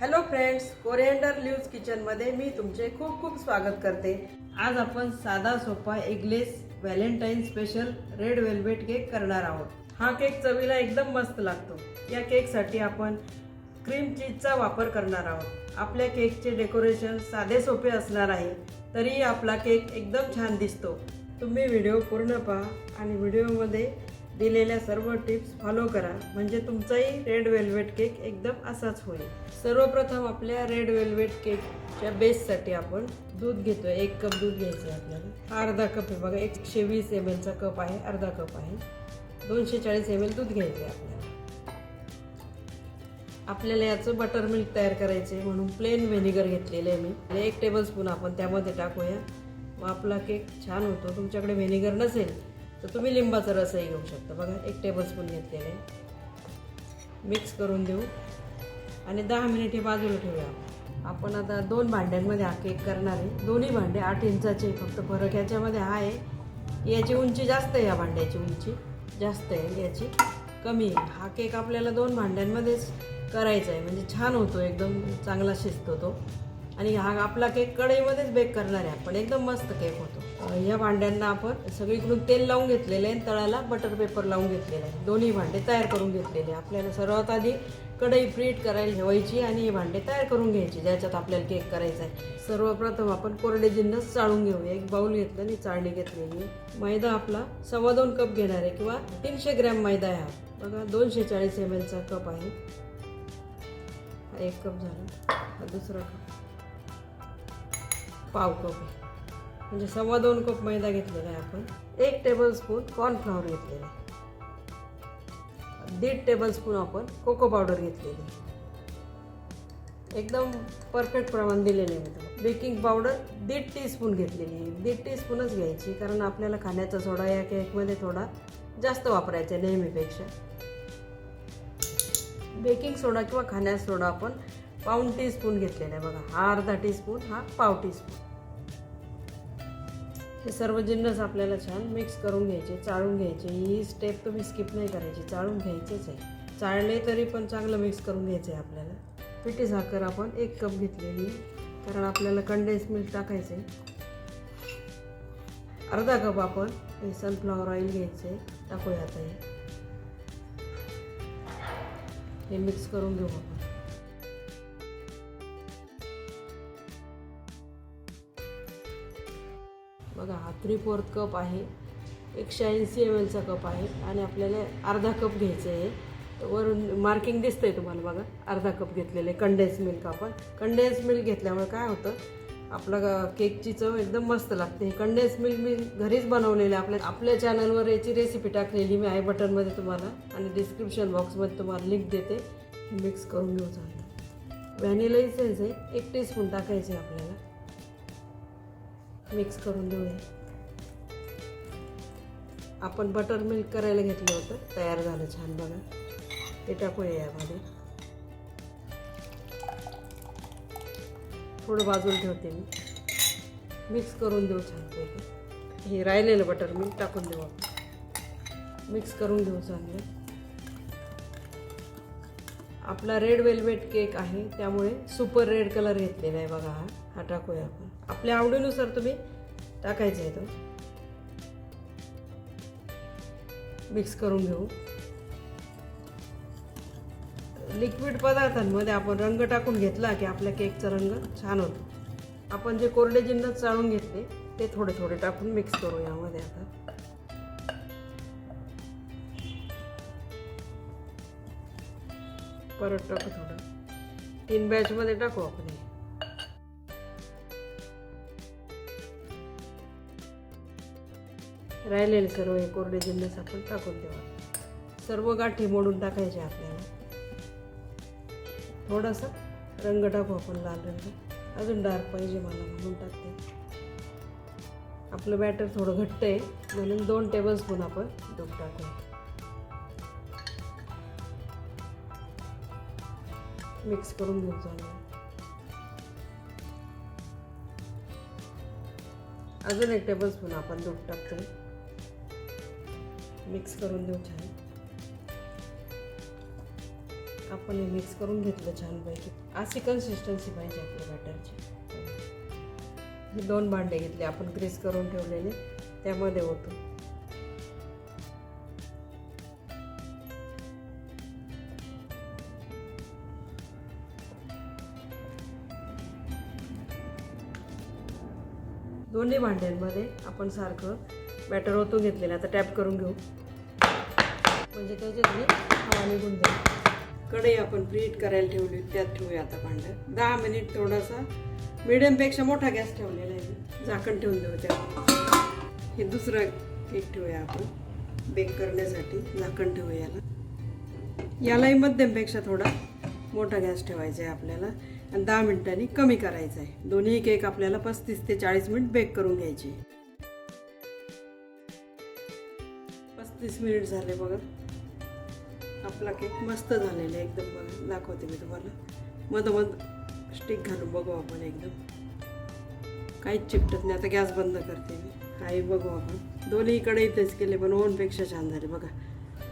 Hello friends coriander ल्यूज किचनमध्ये मी तुमचे खूप खूप स्वागत करते. आज आपण साधा सोपा eggless Valentine special red velvet cake करणार आहोत. हा केक चवीला एकदम मस्त लागतो. या केकसाठी आपण क्रीम चीजचा वापर करणार आहोत. आपल्या केकचे डेकोरेशन साधे सोपे असणार आहे तरीही आपला केक एकदम छान दिसतो. तुम्ही व्हिडिओ पूर्ण पहा आणि व्हिडिओमध्ये दिलेल्या सर्व टिप्स फॉलो करा. म्हणजे तुमचाही रेड वेल्वेट केक एकदम असाच होईल. सर्वप्रथम आपल्या रेड वेल्वेट केकच्या बेससाठी आपण दूध घेतोय. एक कप दूध घ्यायचं आहे आपल्याला. अर्धा कप आहे बघा. एकशे वीस एम एलचा कप आहे. अर्धा कप आहे. दोनशे चाळीस एम एल दूध घ्यायचं आहे आपल्याला. आपल्याला याचं बटर मिल्क तयार करायचं आहे म्हणून प्लेन व्हिनेगर घेतलेलं आहे मी. आणि एक टेबलस्पून आपण त्यामध्ये टाकूया. मग आपला केक छान होतो. तुमच्याकडे व्हिनेगर नसेल तर तुम्ही लिंबाचा रसही घेऊ शकता. बघा एक टेबलस्पून घेतलेलं आहे. मिक्स करून देऊ. आणि दहा मिनिट हे बाजूला ठेवूया आपण. आता दोन भांड्यांमध्ये हा केक करणार आहे. दोन्ही भांडे आठ इंचाचे फक्त फरक याच्यामध्ये हा आहे. याची उंची जास्त आहे या भांड्याची उंची. जास्त आहे याची. कमी आहे. हा केक आपल्याला दोन भांड्यांमध्येच करायचा आहे. म्हणजे छान होतो. एकदम चांगला शिजतो तो. आणि हा आपला केक कढईमध्येच बेक करणार आहे आपण. एकदम मस्त केक होतो. ह्या या भांड्यांना आपण सगळीकडून तेल लावून घेतलेलं आहे आणि तळाला बटर पेपर लावून घेतलेलं आहे. दोन्ही भांडे तयार करून घेतलेले आपल्याला सर्वात आधी कढई फ्रीट करायला ठेवायची आणि हे भांडे तयार करून घ्यायची ज्याच्यात आपल्याला केक करायचा आहे. सर्वप्रथम आपण कोरडे जिन्नस चाळून घेऊया. एक बाऊल घेतलं आणि चाळणी घेतलेली मैदा आपला सव्वा दोन कप घेणार आहे किंवा तीनशे ग्रॅम मैदा आहे हा. बघा दोनशे चाळीस एम एलचा कप आहे. हा एक कप झाला. हा दुसरा कप. पाव कप आहे. म्हणजे सव्वा दोन कप मैदा घेतलेला आहे आपण. एक टेबल स्पून कॉर्नफ्लॉवर घेतलेला आहे. दीड टेबल स्पून आपण कोको पावडर घेतलेली आहे. एकदम परफेक्ट प्रमाण दिलेलं आहे मी तुम्हाला. बेकिंग पावडर दीड टी स्पून घेतलेली आहे. दीड टी स्पूनच घ्यायची कारण आपल्याला खाण्याचा सोडा या केकमध्ये थोडा जास्त वापरायचा आहे नेहमीपेक्षा. बेकिंग सोडा किंवा खाण्याचा सोडा आपण पाऊन टी स्पून घेतलेला आहे. बघा हा अर्धा टी स्पून हा पाव टीस्पून हे सर्व जिन्नस आपल्याला छान मिक्स करून घ्यायचे चाळून घ्यायचे. ही स्टेप तुम्ही स्किप नाही करायची चाळून घ्यायचेच आहे. चाळले तरी पण चांगलं मिक्स करून घ्यायचं आहे आपल्याला. पिठी साखर आपण एक कप घेतलेली कारण आपल्याला कंडेन्स मिल्क टाकायचं आहे अर्धा कप आपण हे सनफ्लॉवर ऑइल घ्यायचं आहे टाकूया आता हे. हे मिक्स करून घेऊ थ्री फोर्थ कप आहे. एकशे ऐंशी एम एलचा कप आहे. आणि आपल्याला अर्धा कप घ्यायचं आहे. वरून मार्किंग दिसतं आहे तुम्हाला बघा. अर्धा कप घेतलेले कंडेन्स मिल्क आपण. कंडेन्स मिल्क घेतल्यामुळे काय होतं? आपला केकची चव एकदम मस्त लागते. हे कंडेन्स मिल्क मी घरीच बनवलेलं आहे. आपल्या आपल्या चॅनलवर याची रेसिपी टाकलेली मी आय बटनमध्ये तुम्हाला. आणि डिस्क्रिप्शन बॉक्समध्ये तुम्हाला लिंक देते. मिक्स करून घेऊ चालतं. व्हॅनिला इसेन्स आहे. एक टीस्पून टाकायचे आहे आपल्याला. मिक्स करून देऊया. आपण बटर मिल्क करायला घेतलं होतं. तयार झालं छान बघा. ते टाकूया यामध्ये. थोडं बाजूला ठेवते मी. मिक्स करून देऊ छानपैकी हे राहिलेलं बटर मिल्क टाकून देऊ आपण. मिक्स करून घेऊ चांगलं. आपला रेड वेल्वेट केक आहे. त्यामुळे सुपर रेड कलर घेतलेला आहे बघा हा. हा टाकूया आपण. आपल्या आवडीनुसार तुम्ही टाकायचं आहे तो. मिक्स करून घेऊ. लिक्विड पदार्थांमध्ये आपण रंग टाकून घेतला की आपल्या केकचा रंग छान होतो. आपण जे कोरडे जिन्नस चाळून घेतले ते थोडे थोडे टाकून मिक्स करू यामध्ये आता. परत टाकू थोडं. तीन बॅचमध्ये टाकू आपण राहिलेले सर्व हे कोरडे जिन्नस आपण टाकून देऊ. सर्व गाठी मोडून टाकायचे आपल्याला. थोडासा रंग टाकू आपण लाल रंग. अजून डार्क पाहिजे मला म्हणून टाकते. आपलं बॅटर थोडं घट्ट आहे. म्हणून दोन टेबल स्पून आपण दूध टाकू. मिक्स करून घेऊ चांगलं. अजून एक टेबल स्पून आपण दूध टाकतो मिक्स करून देऊ छान. आपण हे मिक्स करून घेतलं छानपैकी. अशी कन्सिस्टन्सी पाहिजे आपल्या बॅटरची. हे दोन भांडे घेतले आपण ग्रीस करून ठेवलेले त्यामध्ये होतो दोन्ही भांड्यांमध्ये आपण सारखं बॅटर ओतून घेतलेलं. आता टॅप करून घेऊ. म्हणजे त्याचे हवा निघून जाईल. कढई आपण प्रीट करायला ठेवली त्यात ठेवूया आता भांडं. दहा मिनिट थोडासा मिडियमपेक्षा मोठा गॅस ठेवलेला आहे. झाकण ठेवून देऊ त्या हे दुसरा केक ठेवूया आपण बेक करण्यासाठी. झाकण ठेवूया याला. यालाही मध्यमपेक्षा थोडा मोठा गॅस ठेवायचा आहे आपल्याला. आणि दहा मिनिटांनी कमी करायचा आहे. दोन्ही केक आपल्याला पस्तीस ते चाळीस मिनिट बेक करून घ्यायचे पस्तीस मिनिट झाले बघा. आपला केक मस्त झालेला आहे एकदम. बघा दाखवते मी तुम्हाला. मधोमध स्टिक घालून बघू आपण एकदम. काहीच चिपटत नाही. आता गॅस बंद करते मी. काही बघू आपण. दोन्हीकडे इथेच केले पण ओनपेक्षा छान झाले. बघा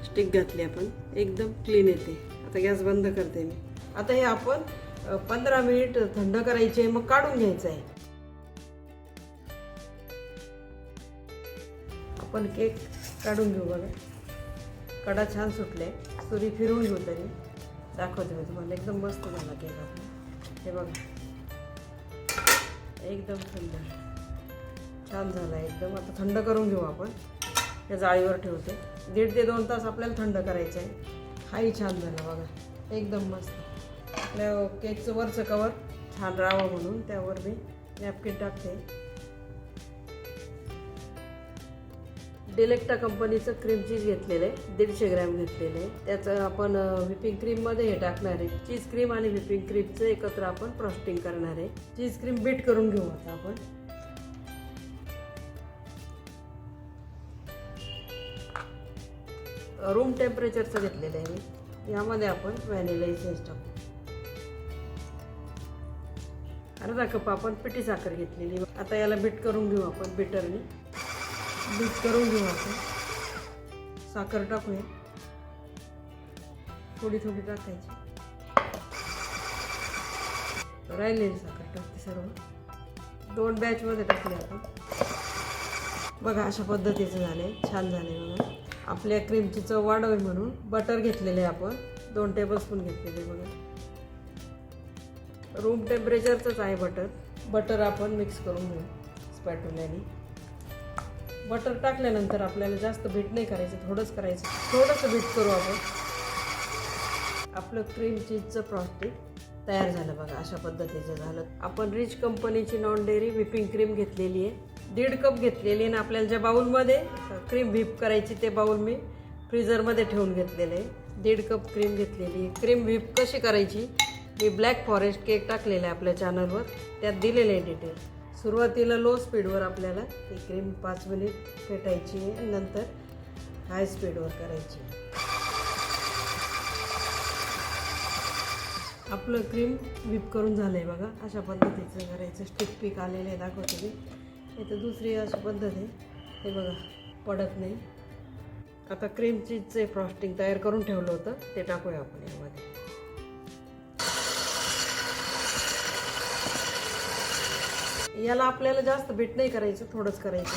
स्टिक घातली आपण. एकदम क्लीन येते. आता गॅस बंद करते मी. आता हे आपण पंधरा मिनिट थंड करायचे मग काढून घ्यायचं आहे. आपण केक काढून घेऊ बघा. कडा छान सुटले. सुरी फिरवून घेऊ तरी. दाखवते मी तुम्हाला. एकदम मस्त झाला केक आपला हे बघा. एकदम थंड. छान झाला. एकदम आता थंड करून घेऊ आपण. या जाळीवर ठेवते. दीड ते दोन तास आपल्याला थंड करायचं आहे हाही छान झाला बघा. एकदम मस्त. आपल्या केकचं वरचं कवर छान राहावं म्हणून. त्यावर मी नॅपकिन टाकते. डिलेक्टा कंपनीचं क्रीम चीज घेतलेलं आहे दीडशे ग्रॅम घेतलेलं आहे. त्याचं आपण व्हिपिंग क्रीममध्ये हे टाकणार आहे. चीज क्रीम आणि व्हिपिंग क्रीमचं एकत्र आपण फ्रॉस्टिंग करणार आहे. चीज क्रीम बीट करून घेऊ आता आपण. रूम टेम्परेचरचं घेतलेलं आहे मी. यामध्ये आपण व्हॅनिला इसेन्स टाकू. अर्धा कप आपण पिठी साखर घेतलेली आता याला बीट करून घेऊ आपण बिटरनी बीट करून घेऊ आपण. साखर टाकूया. थोडी थोडी टाकायची. राहिलेली साखर टाकते सर्व. दोन बॅचमध्ये टाकले आपण. बघा अशा पद्धतीचं झाले छान झाले बघा. आपल्या क्रीमची चव वाढवी म्हणून बटर घेतलेले आपण. दोन टेबलस्पून घेतलेले बघा. रूम टेम्परेचरचंच आहे बटर बटर आपण मिक्स करून घेऊ. स्पॅटुल्याने बटर टाकल्यानंतर आपल्याला जास्त बीट नाही करायचं थोडंच करायचं. थोडंसं बीट करू आपण. आपलं क्रीम चीजचं प्रॉस्टिक तयार झालं बघा अशा पद्धतीचं झालं. आपण रिच कंपनीची नॉन डेअरी व्हिपिंग क्रीम घेतलेली आहे. दीड कप घेतलेली आहे आणि आपल्याला ज्या बाउलमध्ये क्रीम व्हीप करायची ते बाउल मी फ्रीझरमध्ये ठेवून घेतलेलं आहे. दीड कप क्रीम घेतलेली आहे. क्रीम व्हीप कशी करायची? मी ब्लॅक फॉरेस्ट केक टाकलेला आहे आपल्या चॅनलवर त्यात दिलेलं आहे डिटेल सुरुवातीला लो स्पीडवर आपल्याला ही क्रीम पाच मिनिट फेटायची आहे नंतर हाय स्पीडवर करायची आपलं क्रीम व्हीप करून झालं आहे बघा. अशा पद्धतीचं करायचं. स्टिक पीक आलेलं आहे दाखवते मी. इथं दुसरी अशी पद्धत आहे. हे बघा पडत नाही. आता क्रीम चीजचे फ्रॉस्टिंग तयार करून ठेवलं होतं ते टाकूया आपण यामध्ये. याला आपल्याला जास्त बीट नाही करायचं थोडंच करायचं.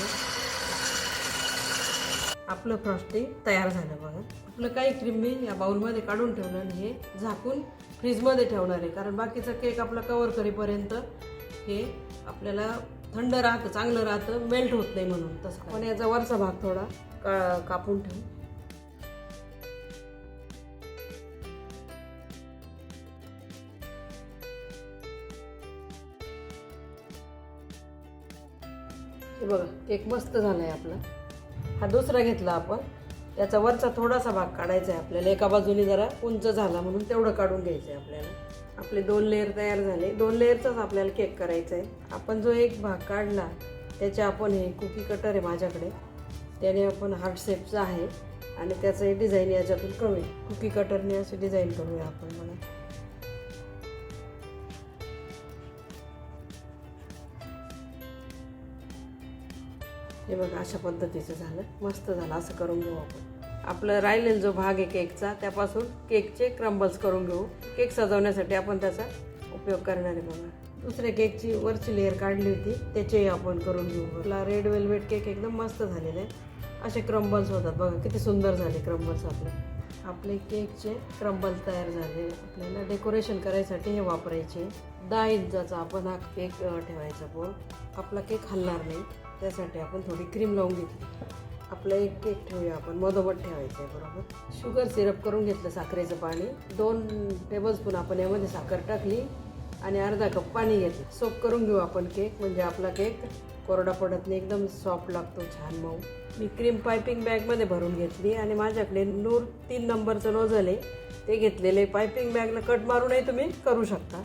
आपलं फ्रॉस्टिंग तयार झालं बघा. आपलं काही क्रीम मी या बाउलमध्ये काढून ठेवलं आणि हे झाकून फ्रीजमध्ये ठेवणार आहे. कारण बाकीचा केक आपला कवर करेपर्यंत हे आपल्याला थंड राहतं चांगलं राहतं मेल्ट होत नाही म्हणून तसं. पण याचा वरचा भाग थोडा का कापून ठेवू. हे बघा केक मस्त झाला आहे आपला. हा दुसरा घेतला आपण. त्याचा वरचा थोडासा भाग काढायचा आहे आपल्याला. एका बाजूने जरा उंच झाला म्हणून तेवढं काढून घ्यायचं आहे आपल्याला. आपले दोन लेअर तयार झाले. दोन लेअरचाच आपल्याला केक करायचा आहे आपण जो एक भाग काढला त्याचे आपण हे कुकी कटर आहे माझ्याकडे. त्याने आपण हार्ट शेपचा आहे. आणि त्याचं डिझाईन याच्यातून करूया. कुकी कटरने असे डिझाईन करूया आपण मला हे बघा अशा पद्धतीचं झालं. मस्त झालं असं करून घेऊ आपण. आपलं राहिलेला जो भाग आहे केकचा त्यापासून केकचे क्रंबल्स करून घेऊ. केक सजवण्यासाठी आपण त्याचा उपयोग करणार आहे बघा. दुसऱ्या केकची वरची लेअर काढली होती त्याचेही आपण करून घेऊ आपला रेड वेल्वेट केक एकदम मस्त झालेला आहे. असे क्रम्बल्स होतात बघा किती सुंदर झाले क्रम्बल्स आपले. आपले केकचे क्रम्बल तयार झाले. आपल्याला डेकोरेशन करायसाठी हे वापरायचे. दहा इंचाचा आपण हा केक ठेवायचा पण आपला केक हलणार नाही. त्यासाठी आपण थोडी क्रीम लावून घेतली. आपलं एक केक ठेवूया आपण. मधोमध ठेवायचं आहे बरोबर? शुगर सिरप करून घेतलं साखरेचं पाणी. दोन टेबलस्पून आपण यामध्ये साखर टाकली आणि अर्धा कप पाणी घेतलं. सोप करून घेऊ आपण केक म्हणजे आपला केक कोरडा पडत नाही एकदम सॉफ्ट लागतो छान मऊ. मी क्रीम पायपिंग बॅगमध्ये भरून घेतली आणि माझ्याकडे नूर तीन नंबरचं नोझल आहे. ते घेतलेले पायपिंग बॅगला कट मारूनही तुम्ही करू शकता.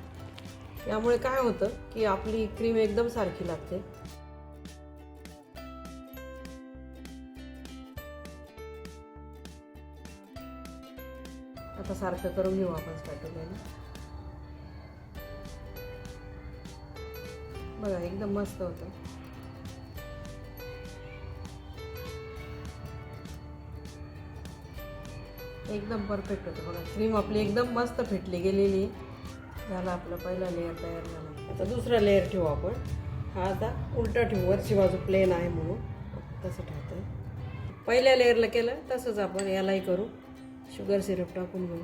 यामुळे काय होतं की आपली क्रीम एकदम सारखी लागते. आता सारखं करून घेऊ आपण स्पॅटोल्याने बघा एकदम मस्त होतं. एकदम परफेक्ट होतं. बघा क्रीम आपली एकदम मस्त फिटली गेलेली. झाला आपला पहिला लेअर तयार झाला. आता दुसरा लेअर ठेवू आपण. हा आता उलटा ठेवू. वरची बाजू प्लेन आहे म्हणून. तसं ठेवतं पहिल्या लेअरला केलं तसंच आपण यालाही करू. शुगर सिरप टाकून घेऊ.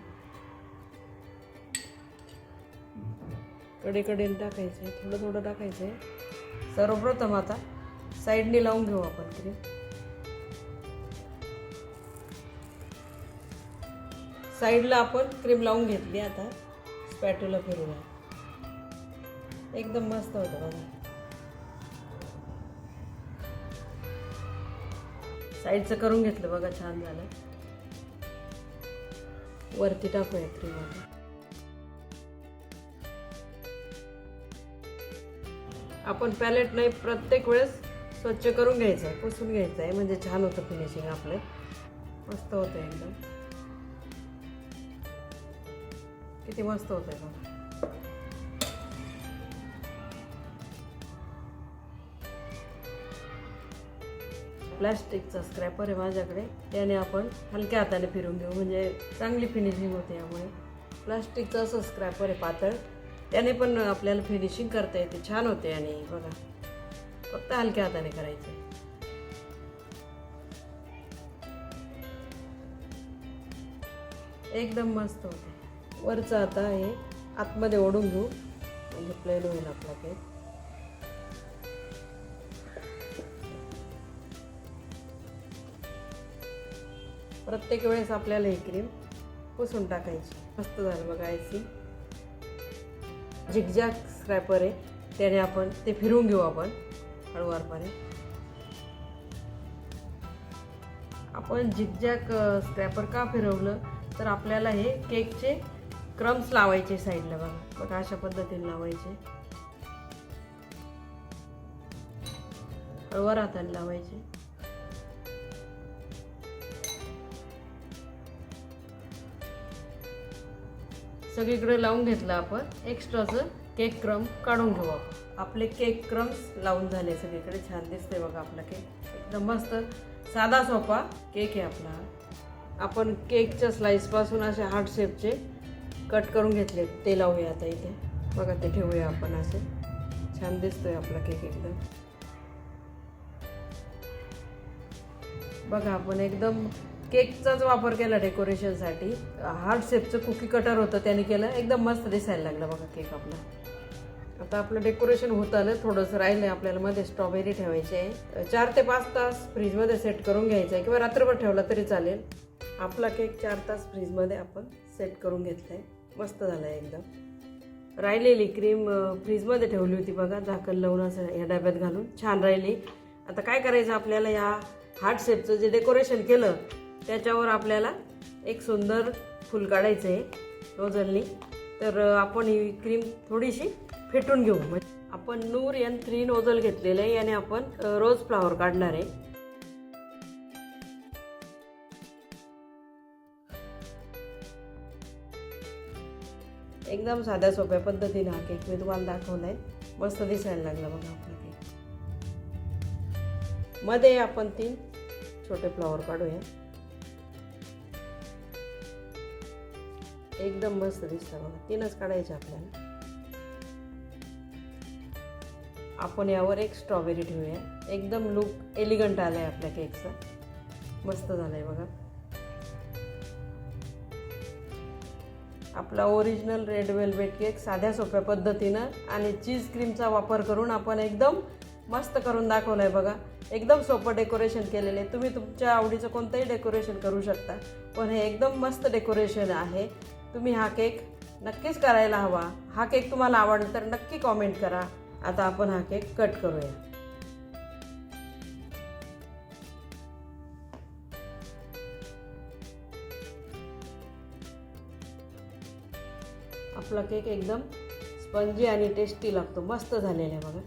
कडेकडेने टाकायचं आहे थोडं थोडं टाकायचं आहे सर्वप्रथम आता साईडने लावून घेऊ आपण क्रीम साईडला आपण क्रीम लावून घेतली आता स्पॅटूला फिरूया एकदम मस्त होतं बघा. साईडचं करून घेतलं बघा छान झालं. वरती टाकूयात क्रीम आपण पॅलेट नाही प्रत्येक वेळेस स्वच्छ करून घ्यायचं आहे पुसून घ्यायचं आहे म्हणजे छान होतं फिनिशिंग आपलं. मस्त होतं एकदम. किती मस्त होतं आहे प्लॅस्टिकचा स्क्रॅपर आहे माझ्याकडे. त्याने आपण हलक्या हाताने फिरून घेऊ. म्हणजे चांगली फिनिशिंग होते यामुळे. प्लास्टिकचं असं स्क्रॅपर आहे पातळ. त्याने पण आपल्याला फिनिशिंग करता येते. छान होते आणि बघा. फक्त हलक्या हाताने करायचं. एकदम मस्त होते. वरचं आता हे आतमध्ये ओढून घेऊ. म्हणजे प्लेन होईल आपला केक प्रत्येक वेळेस आपल्याला ही क्रीम पुसून टाकायची. मस्त झालं बघायची आयसी झिगझॅग स्क्रॅपर आहे. त्याने आपण ते फिरवून घेऊ आपण हळूवारपणे. आपण झिगझॅग स्क्रॅपर का फिरवलं? तर आपल्याला हे केकचे क्रम्स लावायचे साईडला बघा. बघा अशा पद्धतीने लावायचे. हळूवार हाताने लावायचे. सगळीकडे लावून घेतलं आपण. एक्स्ट्राचं केक क्रम काढून घेऊ आपण. आपले केक क्रम्स लावून झाले सगळीकडे. छान दिसते बघा आपला केक एकदम मस्त. साधा सोपा केक आहे आपला. आपण केकच्या स्लाईसपासून असे हार्ट शेपचे कट करून घेतले. ते लावूया आता इथे. बघा ते ठेवूया आपण असे. छान दिसतोय आपला केक एकदम. बघा आपण एकदम केकचाच वापर केला डेकोरेशनसाठी हार्ट शेपचं कुकी कटर होतं त्याने केलं. एकदम मस्त दिसायला लागलं बघा केक आपला. आता आपलं डेकोरेशन होत आलं थोडंसं राहिलं आपल्याला मध्ये स्ट्रॉबेरी ठेवायची आहे. चार ते पाच तास फ्रीजमध्ये सेट करून घ्यायचं आहे किंवा रात्रभर ठेवला तरी चालेल. आपला केक चार तास फ्रीजमध्ये आपण सेट करून घेतला आहे मस्त झाला आहे एकदम. राहिलेली क्रीम फ्रीजमध्ये ठेवली होती बघा झाकण लावून असं या डब्यात घालून. छान राहिली. आता काय करायचं आपल्याला या हार्ट शेपचं जे डेकोरेशन केलं त्याच्यावर आपल्याला एक सुंदर फुल काढायचं आहे रोजलनी. तर आपण ही क्रीम थोडीशी फेटून घेऊ. म्हणजे आपण नूर एन थ्री नोझल घेतलेलं आहे याने आपण रोज फ्लावर काढणार आहे. एकदम साध्या सोप्या पद्धतीने हा केक मी तुम्हाला दाखवला आहे मस्त दिसायला लागला बघा आपला केकमध्ये आपण तीन छोटे फ्लॉवर काढूया. एकदम मस्त दिसतं बघा. तीनच काढायचे आपल्याला. आपण यावर एक स्ट्रॉबेरी ठेवूया. एकदम लुक एलिगंट आला आहे आपल्या केकचा मस्त झालं आहे बघा. आपला ओरिजिनल रेड वेल्वेट केक साध्या सोप्या पद्धतीनं आणि चीज क्रीमचा वापर करून आपण एकदम मस्त करून दाखवलं आहे बघा. एकदम सोपं डेकोरेशन केलेलं आहे. तुम्ही तुमच्या आवडीचं कोणतंही डेकोरेशन करू शकता. पण हे एकदम मस्त डेकोरेशन आहे. तुम्ही हा केक नक्कीच करायला हवा. हा केक तुम्हाला आवडला तर नक्की कॉमेंट करा. आता आपण हा केक कट करूया. आपला केक एकदम स्पंजी आणि टेस्टी लागतो. मस्त झालेला आहे बघा.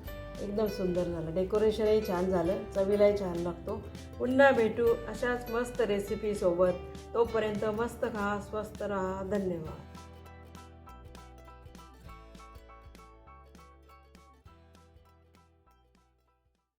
एकदम सुंदर झालं. डेकोरेशनही छान झालं. चवीलाही छान लागतो. पुन्हा भेटू अशाच मस्त रेसिपीसोबत तोपर्यंत मस्त खा स्वस्त राहा. धन्यवाद.